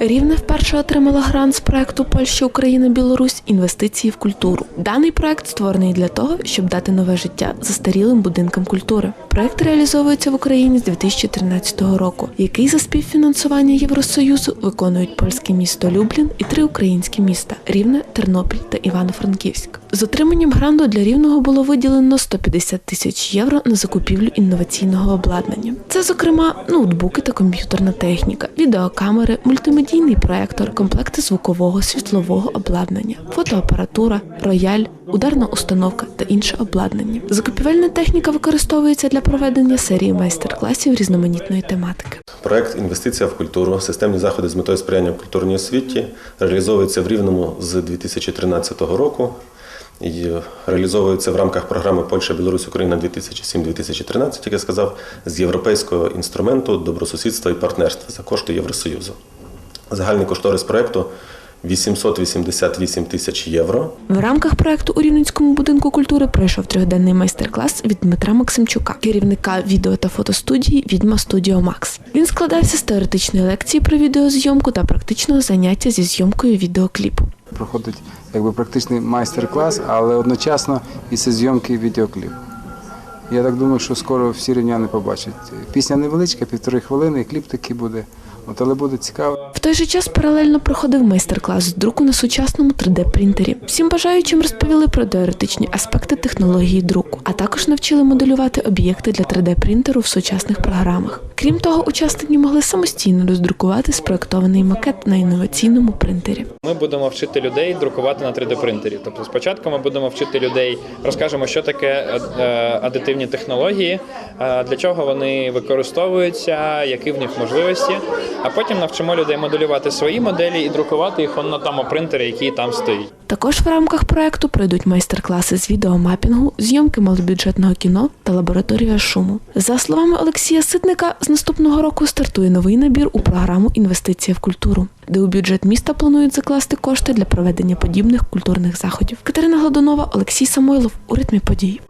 Рівне вперше отримала грант з проекту Польща, Україна, Білорусь інвестиції в культуру. Даний проект створений для того, щоб дати нове життя застарілим будинкам культури. Проект реалізовується в Україні з 2013 року, який за співфінансування Євросоюзу виконують польське місто Люблін і три українські міста Рівне, Тернопіль та Івано-Франківськ. З отриманням гранту для рівного було виділено 150 тисяч євро на закупівлю інноваційного обладнання. Це, зокрема, ноутбуки та комп'ютерна техніка, відеокамери, мультимедійний проектор, комплекти звукового світлового обладнання, фотоапаратура, рояль, ударна установка та інше обладнання. Закупівельна техніка використовується для проведення серії майстер-класів різноманітної тематики. Проект Інвестиція в культуру, системні заходи з метою сприяння в культурній освіті реалізовується в Рівному з 2013 року. І реалізовується в рамках програми Польща, Білорусь, Україна 2007-2013, як я сказав, з європейського інструменту добросусідства і партнерства за кошти Євросоюзу. Загальний кошторис проекту 888 тисяч євро. В рамках проекту у Рівненському будинку культури пройшов трьохденний майстер-клас від Дмитра Максимчука, керівника відео та фотостудії Відьма Студіо Макс. Він складався з теоретичної лекції про відеозйомку та практичного заняття зі зйомкою відеокліпу. проходить якби практичний майстер-клас, але одночасно і це зйомки відеокліп. Я так думаю, що скоро всі рівняни побачать. Пісня невеличка, півтори хвилини, і кліп такий буде. От, але буде цікаво. В той же час паралельно проходив майстер-клас з друку на сучасному 3D-принтері. Всім бажаючим розповіли про теоретичні аспекти технології друку, а також навчили моделювати об'єкти для 3D-принтеру в сучасних програмах. Крім того, учасники могли самостійно роздрукувати спроектований макет на інноваційному принтері. Ми будемо вчити людей друкувати на 3D принтері. Тобто, спочатку ми будемо вчити людей, розкажемо, що таке е, е, адитивні технології, е, для чого вони використовуються, які в них можливості. А потім навчимо людей моделювати свої моделі і друкувати їх на тому принтері, який там стоїть. Також в рамках проекту пройдуть майстер-класи з відеомапінгу, зйомки малобюджетного кіно та лабораторія шуму. За словами Олексія Ситника, з наступного року стартує новий набір у програму Інвестиція в культуру, де у бюджет міста планують закласти кошти для проведення подібних культурних заходів. Катерина Гладунова, Олексій Самойлов у ритмі подій.